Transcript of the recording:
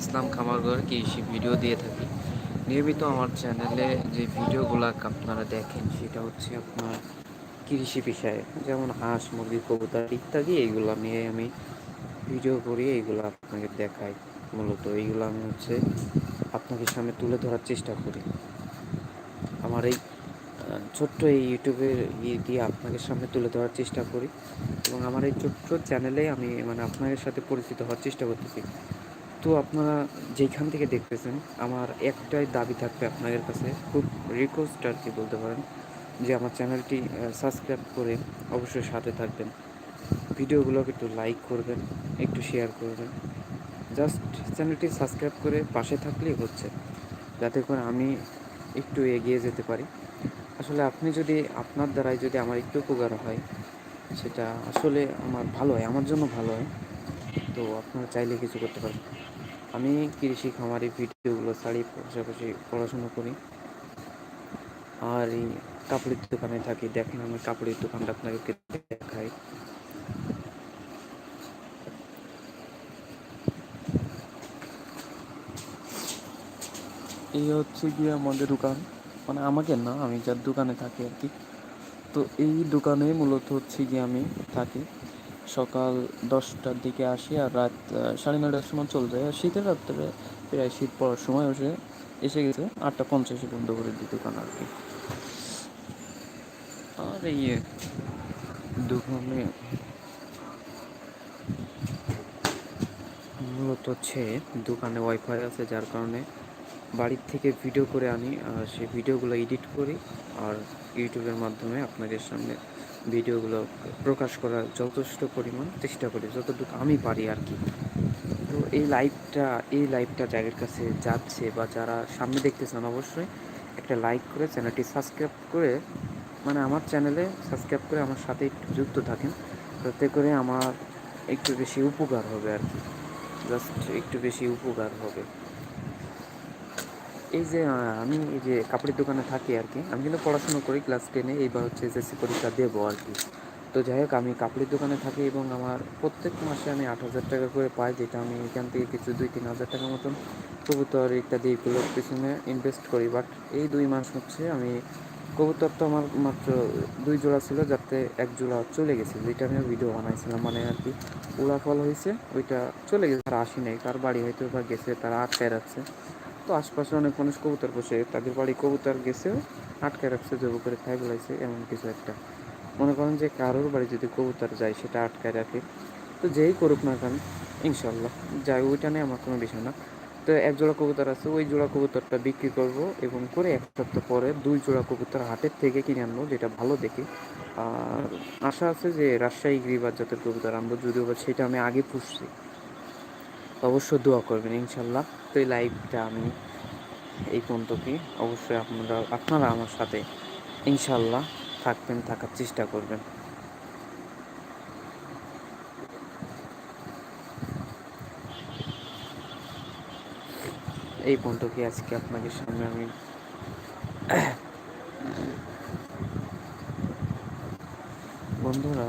ইসলাম খামারঘর কৃষি ভিডিও দিয়ে থাকি। নিয়মিত আমার চ্যানেলে যে ভিডিওগুলো আপনারা দেখেন, সেটা হচ্ছে আপনার কৃষি বিষয়ে, যেমন হাঁস, মুরগি, কবুতর ইত্যাদি এইগুলো নিয়ে আমি ভিডিও করি এইগুলো আপনাকে দেখাই মূলত। এইগুলো আমি হচ্ছে আপনাদের সামনে তুলে ধরার চেষ্টা করি। আমার এই ছোট্ট এই ইউটিউবের ইয়ে দিয়ে আপনাদের সামনে তুলে ধরার চেষ্টা করি এবং আমার এই ছোট্ট চ্যানেলে আমি মানে আপনাদের সাথে পরিচিত হওয়ার চেষ্টা করতেছি। তো আপনারা যেখান থেকে দেখতেছেন, আমার একটাই দাবি থাকবে আপনাদের কাছে। খুব রিকোয়েস্ট আর কি বলতে পারেন যে আমার চ্যানেলটি সাবস্ক্রাইব করে অবশ্যই সাথে থাকবেন। ভিডিওগুলোকে একটু লাইক করবেন, একটু শেয়ার করবেন। জাস্ট চ্যানেলটি সাবস্ক্রাইব করে পাশে থাকলেই হচ্ছে, যাতে করে আমি একটু এগিয়ে যেতে পারি। আসলে আপনি যদি, আপনার দ্বারাই যদি আমার একটু উপকার হয়, সেটা আসলে আমার ভালো হয়, আমার জন্য ভালো হয়। তো আপনারা চাইলে কিছু করতে পারেন। আমি কৃষি খামারি ভিডিওগুলো ছাড়ি, পাশাপাশি পড়াশোনা করি। আর এই কাপড়ের দোকানে থাকি, দেখেন আমি কাপড়ের দোকানটা আপনাদেরকে দেখাই। এই হচ্ছে গিয়ে আমাদের দোকান। মানে আমাকে না, আমি যার দোকানে থাকি আর কি। তো এই দোকানে মূলত হচ্ছে গিয়ে আমি থাকি। সকাল দশটার দিকে আসি আর রাত সাড়ে নটার সময় চলে যায় আর শীতের রাত্রে প্রায় শীত পড়ার সময় এসে এসে গেছে। আটটা পঞ্চাশে বন্ধ করে দিই দোকান আর কি। আর এই দোকানে মূলত হচ্ছে দোকানে ওয়াইফাই আছে, যার কারণে বাড়ির থেকে ভিডিও করে আনি। আর সেই ভিডিওগুলো এডিট করি আর ইউটিউবের মাধ্যমে আপনাদের সামনে ভিডিওগুলো প্রকাশ করার যথেষ্ট পরিমাণ চেষ্টা করি, যতটুকু আমি পারি আর কি। তো এই লাইভটা এই লাইভটা যাদের কাছে যাচ্ছে বা যারা সামনে দেখতেছেন অবশ্যই একটা লাইক করে চ্যানেলটি সাবস্ক্রাইব করে মানে আমার চ্যানেলে সাবস্ক্রাইব করে আমার সাথে একটু যুক্ত থাকেন। তাতে করে আমার একটু বেশি উপকার হবে আর কি। জাস্ট একটু বেশি উপকার হবে। এই যে আমি এই যে কাপড়ের দোকানে থাকি আর কি, আমি কিন্তু পড়াশুনো করি ক্লাস টেনে এইবার হচ্ছে এসএসসি পরীক্ষা দেবো আর কি। তো যাই হোক, আমি কাপড়ের দোকানে থাকি এবং আমার প্রত্যেক মাসে আমি আট হাজার টাকা করে পাই, যেটা আমি এখান থেকে কিছু দুই তিন হাজার টাকা মতন কবুতর ইত্যাদি এগুলোর পিছনে ইনভেস্ট করি। বাট এই দুই মাস হচ্ছে আমি কবুতর তো আমার মাত্র দুই জোড়া ছিল, যাতে এক জোড়া চলে গেছে। যেটা আমি ভিডিও বানাইছিলাম মানে আর কি উড়াফল হয়েছে ওইটা চলে গেছে, আর আসি নাই। তার বাড়ি হয়তো বা গেছে, তারা আটকায় রাখছে তো আশপাশে অনেক মানুষ কবুতর বসে তাদের বাড়ি কবুতর গেছেও, আটকে রাখছে জবু করে খাই বলাইছে এমন কিছু একটা। মনে করেন যে কারোর বাড়ি যদি কবুতর যায়, সেটা আটকায় রাখে। তো যেই করুক না কেন ইনশাল্লাহ যাই ওইটা নিয়ে আমার কোনো বিষয় না। তো এক জোড়া কবুতর আছে, ওই জোড়া কবুতরটা বিক্রি করব এবং করে এক সপ্তাহ পরে দুই জোড়া কবুতর হাটের থেকে কিনে আনব, যেটা ভালো দেখে। আর আশা আছে যে রাজশাহী, গিরিবাজ জাতের কবুতর আনব, যদিও বা সেটা আমি আগে পুষছি। অবশ্যই দোয়া করবেন, ইনশাল্লাহ। তো এই লাইভটা আমি এই পর্যন্তই অবশ্যই আপনারা আপনারা আমার সাথে ইনশাল্লাহ থাকবেন, থাকার চেষ্টা করবেন। এই পর্যন্ত কি আজকে আপনাদের সামনে আমি বন্ধুরা